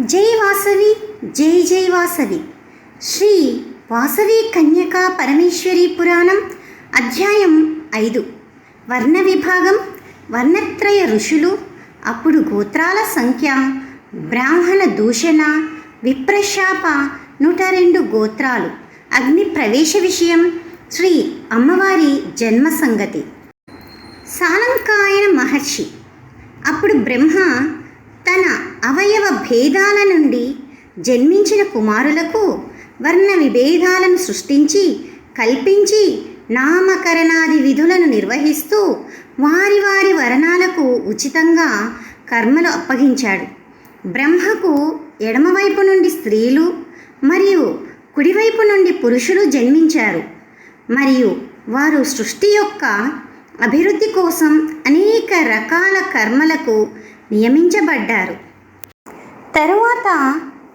జై వాసవి జై జై వాసవి. శ్రీ వాసవి కన్యకా పరమేశ్వరి పురాణం అధ్యాయం ఐదు. వర్ణ విభాగం వర్ణత్రయ ఋషులు అప్పుడు గోత్రాల సంఖ్య బ్రాహ్మణ దూషణ విప్రశాప నూట రెండు గోత్రాలు. అగ్ని ప్రవేశ విషయం శ్రీ అమ్మవారి జన్మ సంగతి. సాలంకాయన మహర్షి. అప్పుడు బ్రహ్మ అవయవ భేదాల నుండి జన్మించిన కుమారులకు వర్ణ విభేదాలను సృష్టించి కల్పించి నామకరణాది విధులను నిర్వహిస్తూ వారి వారి వరణాలకు ఉచితంగా కర్మలు అప్పగించాడు. బ్రహ్మకు ఎడమవైపు నుండి స్త్రీలు మరియు కుడివైపు నుండి పురుషులు జన్మించారు. మరియు వారు సృష్టి యొక్క అభివృద్ధి కోసం అనేక రకాల కర్మలకు నియమించబడ్డారు. తరువాత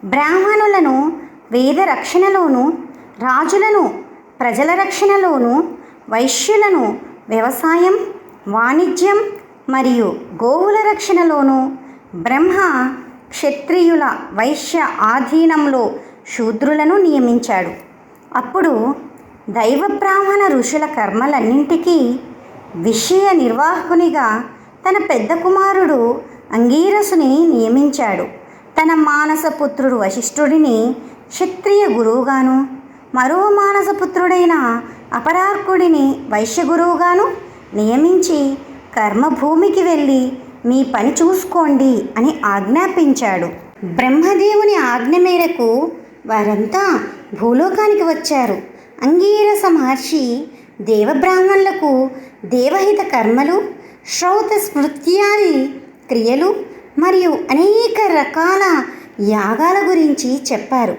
బ్రాహ్మణులను వేద రక్షణలోను రాజులను ప్రజల రక్షణలోను వైశ్యులను వ్యవసాయం వాణిజ్యం మరియు గోవుల రక్షణలోను బ్రహ్మ క్షత్రియుల వైశ్య ఆధీనంలో శూద్రులను నియమించాడు. అప్పుడు దైవ బ్రాహ్మణ ఋషుల కర్మలన్నింటికీ విషయ నిర్వాహకునిగా తన పెద్ద కుమారుడు అంగీరసుని నియమించాడు. తన మానసపుత్రుడు వశిష్ఠుడిని క్షత్రియ గురువుగాను మరో మానసపుత్రుడైన అపరార్కుడిని వైశ్య గురువుగాను నియమించి కర్మభూమికి వెళ్ళి మీ పని చూసుకోండి అని ఆజ్ఞాపించాడు. బ్రహ్మదేవుని ఆజ్ఞ మేరకు వారంతా భూలోకానికి వచ్చారు. అంగీరస మహర్షి దేవబ్రాహ్మణులకు దేవహిత కర్మలు శ్రౌత స్మృత్యాది క్రియలు మరియు అనేక రకాల యాగాల గురించి చెప్పారు.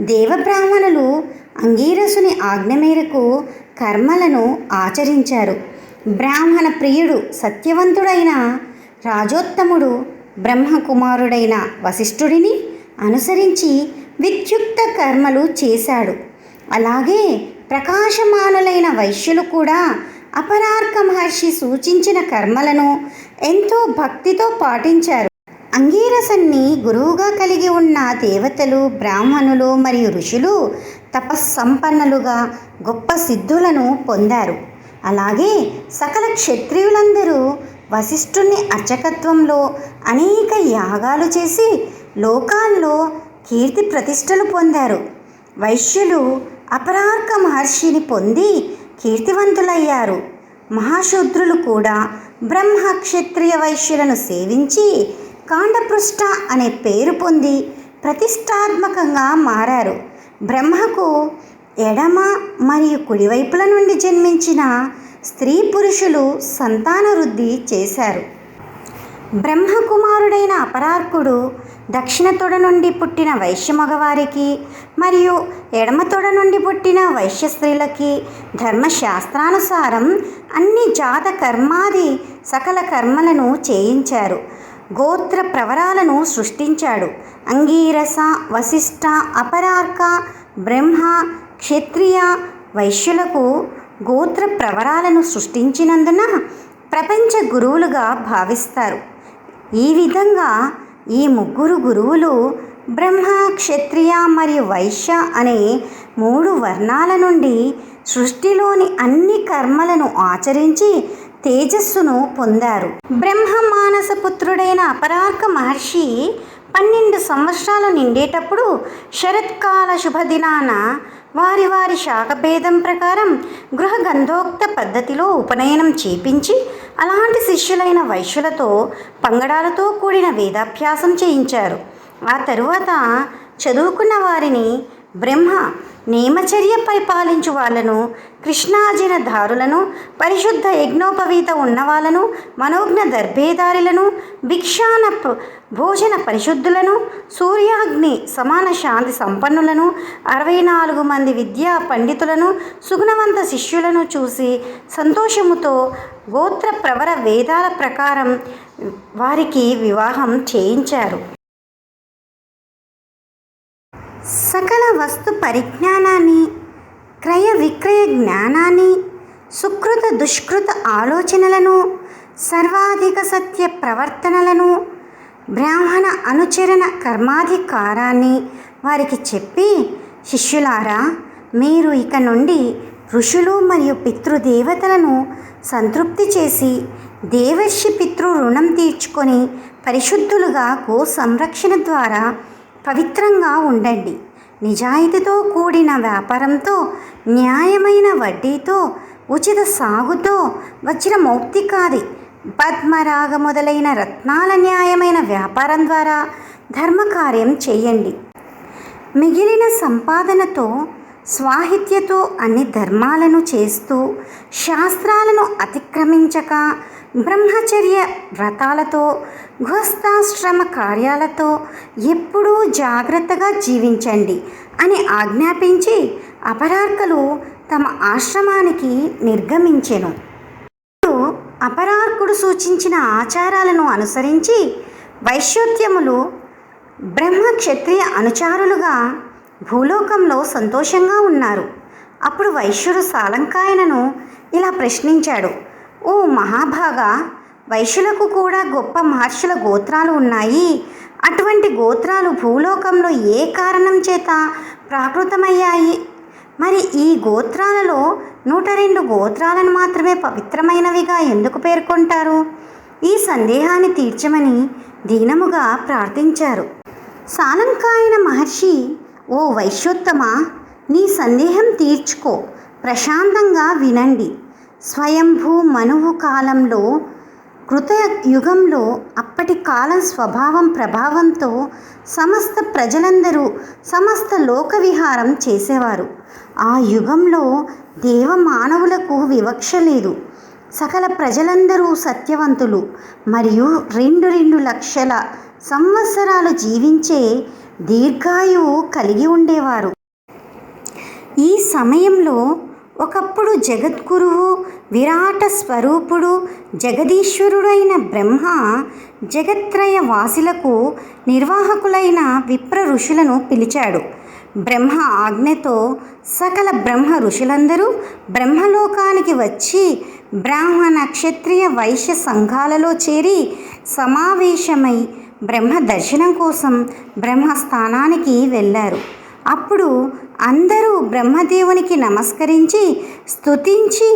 దేవబ్రాహ్మణులు అంగీరసుని ఆజ్ఞ మేరకు కర్మలను ఆచరించారు. బ్రాహ్మణ ప్రియుడు సత్యవంతుడైన రాజోత్తముడు బ్రహ్మకుమారుడైన వశిష్ఠుడిని అనుసరించి విద్యుక్త కర్మలు చేశాడు. అలాగే ప్రకాశమానులైన వైశ్యులు కూడా అపరార్క మహర్షి సూచించిన కర్మలను ఎంతో భక్తితో పాటించారు. అంగీరసన్ని గురువుగా కలిగి ఉన్న దేవతలు బ్రాహ్మణులు మరియు ఋషులు తపస్సంపన్నులుగా గొప్ప సిద్ధులను పొందారు. అలాగే సకల క్షత్రియులందరూ వశిష్ఠుని అర్చకత్వంలో అనేక యాగాలు చేసి లోకాల్లో కీర్తి ప్రతిష్టలు పొందారు. వైశ్యులు అపరార్క మహర్షిని పొంది కీర్తివంతులయ్యారు. మహాశూద్రులు కూడా బ్రహ్మ క్షత్రియ వైశ్యులను సేవించి కాండపృష్ఠ అనే పేరు పొంది ప్రతిష్టాత్మకంగా మారారు. బ్రహ్మకు ఎడమ మరియు కుడివైపుల నుండి జన్మించిన స్త్రీ పురుషులు సంతాన వృద్ధి చేశారు. బ్రహ్మకుమారుడైన అపరార్కుడు దక్షిణ తొడ నుండి పుట్టిన వైశ్య మగవారికి మరియు ఎడమ తొడ నుండి పుట్టిన వైశ్య స్త్రీలకి ధర్మశాస్త్రానుసారం అన్ని జాత కర్మాది సకల కర్మలను చేయించారు. గోత్ర ప్రవరాలను సృష్టించాడు. అంగీరస వశిష్ఠ అపరార్క బ్రహ్మ క్షత్రియ వైశ్యులకు గోత్ర ప్రవరాలను సృష్టించినందున ప్రపంచ గురువులుగా భావిస్తారు. ఈ విధంగా ఈ ముగ్గురు గురువులు బ్రహ్మ క్షత్రియ మరియు వైశ్య అనే మూడు వర్ణాల నుండి సృష్టిలోని అన్ని కర్మలను ఆచరించి తేజస్సును పొందారు. బ్రహ్మ మానస పుత్రుడైన అపరార్క మహర్షి పన్నెండు సంవత్సరాలు నిండేటప్పుడు శరత్కాల శుభదినాన వారి వారి శాఖభేదం ప్రకారం గృహ గంధోక్త పద్ధతిలో ఉపనయనం చేపించి అలాంటి శిష్యులైన వైశ్యులతో పంగడాలతో కూడిన వేదాభ్యాసం చేయించారు. ఆ తరువాత చదువుకున్న వారిని బ్రహ్మ నేమచర్యపై పాలించు వాళ్ళను కృష్ణాజిన దారులను పరిశుద్ధ యజ్ఞోపవీత ఉన్నవాళ్ళను మనోజ్ఞ దర్భేదారులను భిక్షాన భోజన పరిశుద్ధులను సూర్యాగ్ని సమాన శాంతి సంపన్నులను అరవై నాలుగు మంది విద్యా పండితులను సుగుణవంత శిష్యులను చూసి సంతోషముతో గోత్ర ప్రవర వేదాల ప్రకారం వారికి వివాహం చేయించారు. సకల వస్తు పరిజ్ఞానాన్ని క్రయ విక్రయ జ్ఞానాన్ని సుకృత దుష్కృత ఆలోచనలను సర్వాధిక సత్య ప్రవర్తనలను బ్రాహ్మణ అనుచరణ కర్మాధికారాన్ని వారికి చెప్పి శిష్యులారా మీరు ఇక నుండి ఋషులు మరియు పితృదేవతలను సంతృప్తి చేసి దేవర్షి పితృ రుణం తీర్చుకొని పరిశుద్ధులుగా గో సంరక్షణ ద్వారా పవిత్రంగా ఉండండి. నిజాయితీతో కూడిన వ్యాపారంతో న్యాయమైన వడ్డీతో ఉచిత సాగుతో వచ్చిన మౌక్తికాది పద్మరాగ మొదలైన రత్నాల న్యాయమైన వ్యాపారం ద్వారా ధర్మకార్యం చేయండి. మిగిలిన సంపాదనతో స్వాహిత్యతో అన్ని ధర్మాలను చేస్తూ శాస్త్రాలను అతిక్రమించక బ్రహ్మచర్య వ్రతాలతో గృహస్థాశ్రమ కార్యాలతో ఎప్పుడూ జాగ్రత్తగా జీవించండి అని ఆజ్ఞాపించి అపరార్కలు తమ ఆశ్రమానికి నిర్గమించెను. అపరార్కుడు సూచించిన ఆచారాలను అనుసరించి వైశ్యోద్యములు బ్రహ్మ క్షత్రియ అనుచారులుగా భూలోకంలో సంతోషంగా ఉన్నారు. అప్పుడు వైశ్యుడు సాలంకాయనను ఇలా ప్రశ్నించాడు. ఓ మహాభాగా! వైశ్యులకు కూడా గొప్ప మహర్షుల గోత్రాలు ఉన్నాయి. అటువంటి గోత్రాలు భూలోకంలో ఏ కారణం చేత ప్రాకృతమయ్యాయి? మరి ఈ గోత్రాలలో నూట రెండు గోత్రాలను మాత్రమే పవిత్రమైనవిగా ఎందుకు పేర్కొంటారు? ఈ సందేహాన్ని తీర్చమని దీనముగా ప్రార్థించారు. సాలంకాయన మహర్షి ఓ వైశ్యోత్తమ! నీ సందేహం తీర్చుకో. ప్రశాంతంగా వినండి. స్వయంభూ మనువు కాలంలో కృత యుగంలో అప్పటి కాలం స్వభావం ప్రభావంతో సమస్త ప్రజలందరూ సమస్త లోక విహారం చేసేవారు. ఆ యుగంలో దేవ మానవులకు వివక్ష లేదు. సకల ప్రజలందరూ సత్యవంతులు. మరియు రెండు రెండు లక్షల సంవత్సరాలు జీవించే దీర్ఘాయువు కలిగి ఉండేవారు. ఈ సమయంలో ఒకప్పుడు జగద్గురువు విరాట స్వరూపుడు జగదీశ్వరుడైన బ్రహ్మ జగత్రయ వాసులకు నిర్వాహకులైన విప్ర ఋషులను పిలిచాడు. బ్రహ్మ ఆజ్ఞతో సకల బ్రహ్మ ఋషులందరూ బ్రహ్మలోకానికి వచ్చి బ్రాహ్మణ క్షత్రియ వైశ్య సంఘాలలో చేరి సమావేశమై బ్రహ్మ దర్శనం కోసం బ్రహ్మస్థానానికి వెళ్ళారు. అప్పుడు అందరూ బ్రహ్మదేవునికి నమస్కరించి స్తుతించి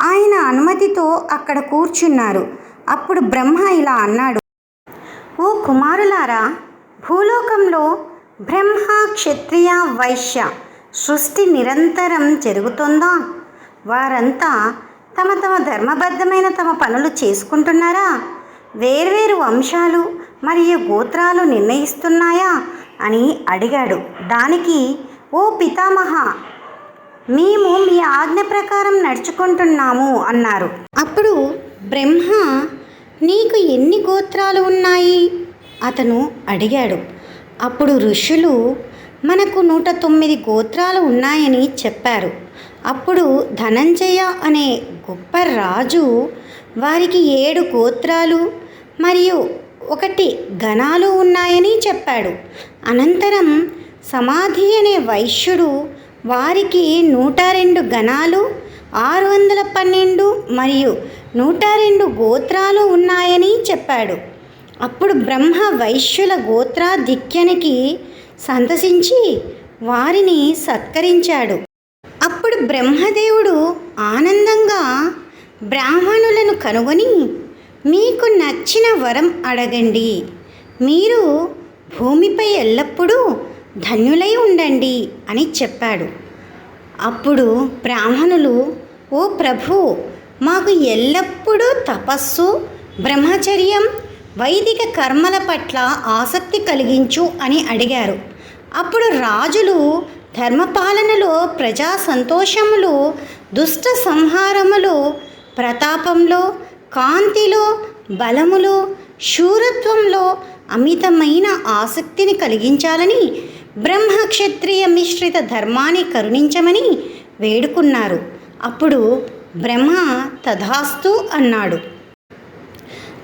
ఆయన అనుమతితో అక్కడ కూర్చున్నారు. అప్పుడు బ్రహ్మ ఇలా అన్నాడు ఓ కుమారులారా భూలోకంలో బ్రహ్మ క్షత్రియ వైశ్య సృష్టి నిరంతరం జరుగుతుందా? వారంతా తమ తమ ధర్మబద్ధమైన తమ పనులు చేసుకుంటున్నారా? వేర్వేరు వంశాలు మరియు గోత్రాలు నిర్ణయిస్తున్నాయా? అని అడిగాడు. దానికి ఓ పితామహ మేము మీ ఆజ్ఞ ప్రకారం నడుచుకుంటున్నాము అన్నారు. అప్పుడు బ్రహ్మ నీకు ఎన్ని గోత్రాలు ఉన్నాయి? అతను అడిగాడు. అప్పుడు ఋషులు మనకు నూట తొమ్మిది గోత్రాలు ఉన్నాయని చెప్పారు. అప్పుడు ధనంజయ అనే గొప్ప రాజు వారికి ఏడు గోత్రాలు మరియు ఒకటి గణాలు ఉన్నాయని చెప్పాడు. అనంతరం సమాధి అనే వైశ్యుడు వారికి నూట రెండు గణాలు ఆరు వందల పన్నెండు మరియు నూట రెండు గోత్రాలు ఉన్నాయని చెప్పాడు. అప్పుడు బ్రహ్మ వైశ్యుల గోత్రాధిక్యనికి సంతసించి వారిని సత్కరించాడు. అప్పుడు బ్రహ్మదేవుడు ఆనందంగా బ్రాహ్మణులను కనుగొని మీకు నచ్చిన వరం అడగండి. మీరు భూమిపై ఎల్లప్పుడూ ధన్యులై ఉండండి అని చెప్పాడు. అప్పుడు బ్రాహ్మణులు ఓ ప్రభు మాకు ఎల్లప్పుడూ తపస్సు బ్రహ్మచర్యం వైదిక కర్మల పట్ల ఆసక్తి కలిగించు అని అడిగారు. అప్పుడు రాజులు ధర్మపాలనలో ప్రజా సంతోషములు దుష్ట సంహారములు ప్రతాపంలో కాంతిలో బలములో శూరత్వంలో అమితమైన ఆసక్తిని కలిగించాలని బ్రహ్మక్షత్రియ మిశ్రిత ధర్మాన్ని కరుణించమని వేడుకున్నారు. అప్పుడు బ్రహ్మ తథాస్తు అన్నాడు.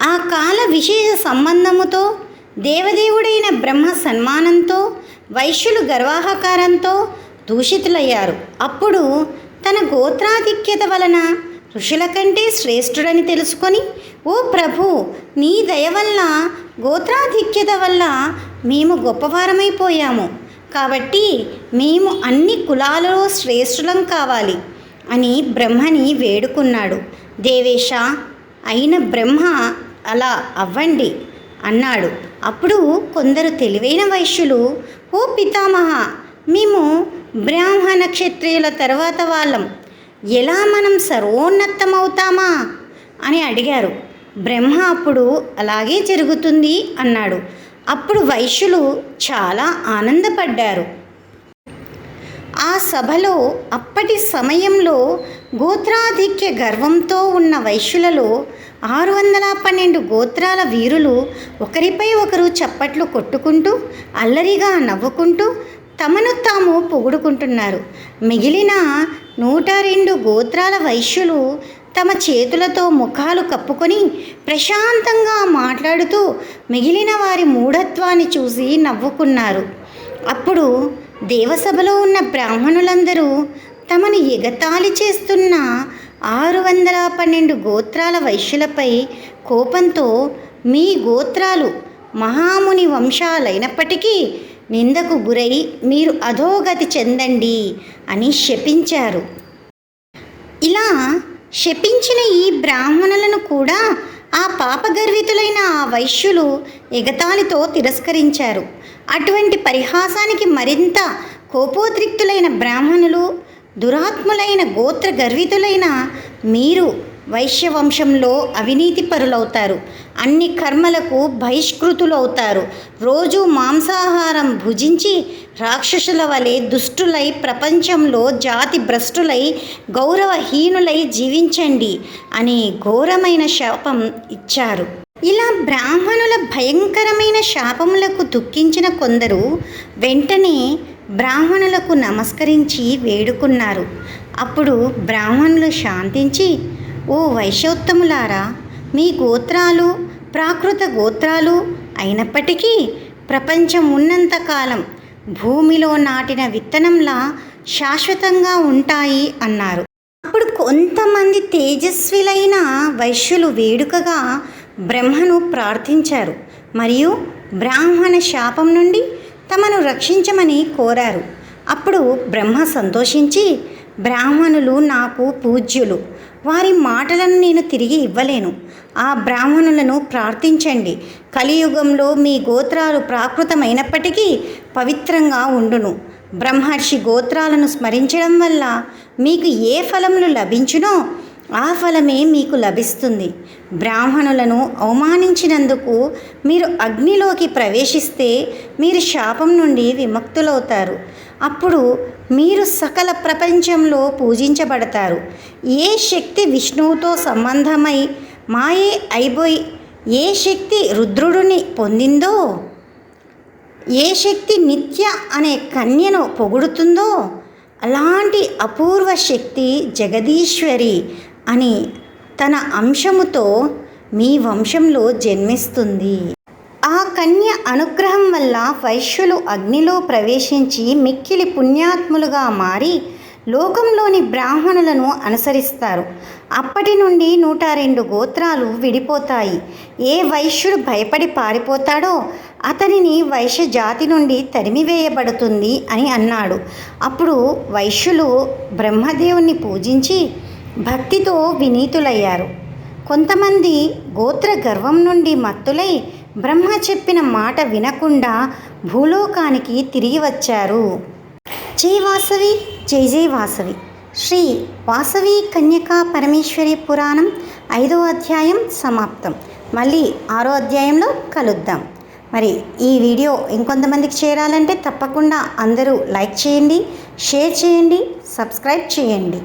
ఆ కాల విశేష సంబంధముతో దేవదేవుడైన బ్రహ్మ సన్మానంతో వైశ్యులు గర్వాహకారంతో దూషితులయ్యారు. అప్పుడు తన గోత్రాధిక్యత వలన ఋషుల కంటే శ్రేష్ఠుడని తెలుసుకొని ఓ ప్రభు నీ దయ వల్ల గోత్రాధిక్యత వల్ల మేము గొప్పవారమైపోయాము. కాబట్టి మేము అన్ని కులాలలో శ్రేష్ఠులం కావాలి అని బ్రహ్మని వేడుకున్నాడు. దేవేశ అయిన బ్రహ్మ అలా అవ్వండి అన్నాడు. అప్పుడు కొందరు తెలివైన వైశ్యులు ఓ పితామహ మేము బ్రాహ్మణ క్షత్రియుల తర్వాత వాళ్ళం. ఎలా మనం సర్వోన్నతమవుతామా? అని అడిగారు. బ్రహ్మ అప్పుడు అలాగే జరుగుతుంది అన్నాడు. అప్పుడు వైశ్యులు చాలా ఆనందపడ్డారు. ఆ సభలో అప్పటి సమయంలో గోత్రాధిక్య గర్వంతో ఉన్న వైశ్యులలో ఆరు వందల పన్నెండు గోత్రాల వీరులు ఒకరిపై ఒకరు చప్పట్లు కొట్టుకుంటూ అల్లరిగా నవ్వుకుంటూ తమను తాము పొగుడుకుంటున్నారు. మిగిలిన నూట రెండు గోత్రాల వైశ్యులు తమ చేతులతో ముఖాలు కప్పుకొని ప్రశాంతంగా మాట్లాడుతూ మిగిలిన వారి మూఢత్వాన్ని చూసి నవ్వుకున్నారు. అప్పుడు దేవసభలో ఉన్న బ్రాహ్మణులందరూ తమను ఎగతాళి చేస్తున్న ఆరు వందల పన్నెండు గోత్రాల వైశ్యులపై కోపంతో మీ గోత్రాలు మహాముని వంశాలైనప్పటికీ నిందకు గురై మీరు అధోగతి చెందండి అని శపించారు. ఇలా శపించిన ఈ బ్రాహ్మణులను కూడా ఆ పాపగర్వితులైన ఆ వైశ్యులు ఎగతాళితో తిరస్కరించారు. అటువంటి పరిహాసానికి మరింత కోపోద్రిక్తులైన బ్రాహ్మణులు దురాత్ములైన గోత్ర గర్వితులైన మీరు వైశ్యవంశంలో అవినీతి పరులవుతారు. అన్ని కర్మలకు బహిష్కృతులవుతారు. రోజు మాంసాహారం భుజించి రాక్షసుల వలె దుష్టులై ప్రపంచంలో జాతి భ్రష్టులై గౌరవహీనులై జీవించండి అని ఘోరమైన శాపం ఇచ్చారు. ఇలా బ్రాహ్మణుల భయంకరమైన శాపములకు దుఃఖించిన కొందరు వెంటనే బ్రాహ్మణులకు నమస్కరించి వేడుకున్నారు. అప్పుడు బ్రాహ్మణులు శాంతించి ఓ వైశ్యోత్తములారా మీ గోత్రాలు ప్రాకృత గోత్రాలు అయినప్పటికీ ప్రపంచం ఉన్నంతకాలం భూమిలో నాటిన విత్తనంలా శాశ్వతంగా ఉంటాయి అన్నారు. అప్పుడు కొంతమంది తేజస్విలైన వైశ్యులు వేడుకగా బ్రహ్మను ప్రార్థించారు మరియు బ్రాహ్మణ శాపం నుండి తమను రక్షించమని కోరారు. అప్పుడు బ్రహ్మ సంతోషించి బ్రాహ్మణులు నాకు పూజ్యులు. వారి మాటలను నేను తిరిగి ఇవ్వలేను. ఆ బ్రాహ్మణులను ప్రార్థించండి. కలియుగంలో మీ గోత్రాలు ప్రాకృతమైనప్పటికీ పవిత్రంగా ఉండును. బ్రహ్మర్షి గోత్రాలను స్మరించడం వల్ల మీకు ఏ ఫలములు లభించునో ఆ ఫలమే మీకు లభిస్తుంది. బ్రాహ్మణులను అవమానించినందుకు మీరు అగ్నిలోకి ప్రవేశిస్తే మీరు శాపం నుండి విముక్తులవుతారు. అప్పుడు మీరు సకల ప్రపంచంలో పూజించబడతారు. ఏ శక్తి విష్ణువుతో సంబంధమై మాయే అయిపోయి ఏ శక్తి రుద్రుడిని పొందిందో ఏ శక్తి నిత్య అనే కన్యను పొగుడుతుందో అలాంటి అపూర్వ శక్తి జగదీశ్వరి అని తన అంశముతో మీ వంశంలో జన్మిస్తుంది. ఆ కన్య అనుగ్రహం వల్ల వైశ్యులు అగ్నిలో ప్రవేశించి మిక్కిలి పుణ్యాత్ములుగా మారి లోకంలోని బ్రాహ్మణులను అనుసరిస్తారు. అప్పటి నుండి నూట రెండు గోత్రాలు విడిపోతాయి. ఏ వైశ్యుడు భయపడి పారిపోతాడో అతనిని వైశ్య జాతి నుండి తరిమివేయబడుతుంది అని అన్నాడు. అప్పుడు వైశ్యులు బ్రహ్మదేవుని పూజించి భక్తితో వినీతులయ్యారు. కొంతమంది గోత్ర గర్వం నుండి మత్తులై బ్రహ్మ చెప్పిన మాట వినకుండా భూలోకానికి తిరిగి వచ్చారు. జై వాసవి జై జై వాసవి. శ్రీ వాసవి కన్యకా పరమేశ్వరి పురాణం ఐదో అధ్యాయం సమాప్తం. మళ్ళీ ఆరో అధ్యాయంలో కలుద్దాం. మరి ఈ వీడియో ఇంకొంతమందికి చేరాలంటే తప్పకుండా అందరూ లైక్ చేయండి షేర్ చేయండి సబ్స్క్రైబ్ చేయండి.